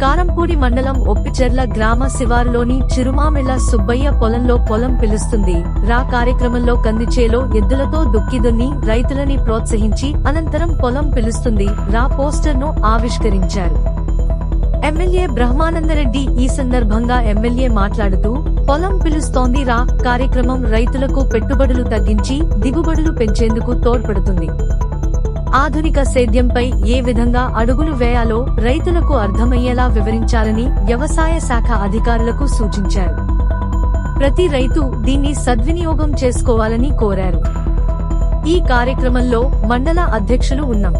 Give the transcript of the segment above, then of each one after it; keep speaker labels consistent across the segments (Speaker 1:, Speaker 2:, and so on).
Speaker 1: కారంపూడి మండలం ఒప్పిచెర్ల గ్రామ శివారులోని చిరుమామిళ్ళ సుబ్బయ్య పొలంలో పొలం పిలుస్తుంది. రా కార్యక్రమంలో కందిచేలో ఎద్దులతో దుక్కిదున్ని రైతులని ప్రోత్సహించి అనంతరం పొలం పిలుస్తుంది. రా పోస్టర్ను ఆవిష్కరించారు. ఎమ్మెల్యే బ్రహ్మానందరెడ్డి ఈ సందర్భంగా ఎమ్మెల్యే మాట్లాడుతూ పొలం పిలుస్తోంది రా. కార్యక్రమం రైతులకు పెట్టుబడులు తగ్గించి దిగుబడులు పెంచేందుకు తోడ్పడుతుంది. ఆధునిక సేద్యంపై ఏ విధంగా అడుగులు వేయాలో రైతులకు అర్థమయ్యేలా వివరించాలని వ్యవసాయ శాఖ అధికారులకు సూచించారు. ప్రతి రైతు దీన్ని సద్వినియోగం చేసుకోవాలని కోరారు. ఈ కార్యక్రమంలో మండల అధ్యక్షులు ఉన్నాం.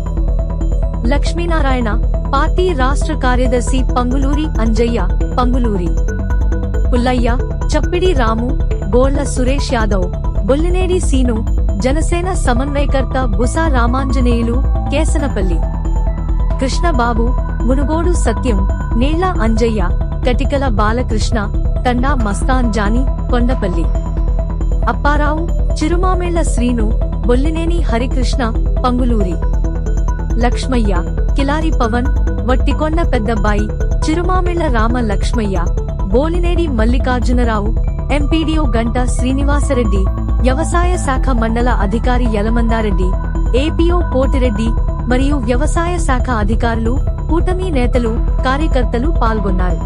Speaker 1: లక్ష్మీనారాయణ పార్టీ రాష్ట్ర కార్యదర్శి పంగులూరి అంజయ్య పంగులూరి. పుల్లయ్య చప్పిడి రాము గోళ్ళ సురేష్ యాదవ్ బొల్లినేడి సీను జనసేన సమన్వయకర్త బుసా రామాంజనేయులు కేసనపల్లి. కృష్ణబాబు మునుగోడు సత్యం నీళ్ళ అంజయ్య కటికల బాలకృష్ణ తండా మస్తాన్ జాని కొండపల్లి. అప్పారావు చిరుమామేళ్ళ శ్రీను బొల్లినేని హరికృష్ణ పంగులూరి. లక్ష్మయ్య కిలారి పవన్ వట్టికొండ పెద్దబ్బాయి చిరుమామిళ్ళ రామ లక్ష్మయ్య బోలినేడి మల్లికార్జునరావు ఎంపీడీఓ గంట శ్రీనివాసరెడ్డి వ్యవసాయ శాఖ మండల అధికారి యలమందారెడ్డి ఏపీఓ కోటిరెడ్డి మరియు వ్యవసాయ శాఖ అధికారులు కూటమి నేతలు కార్యకర్తలు పాల్గొన్నారు.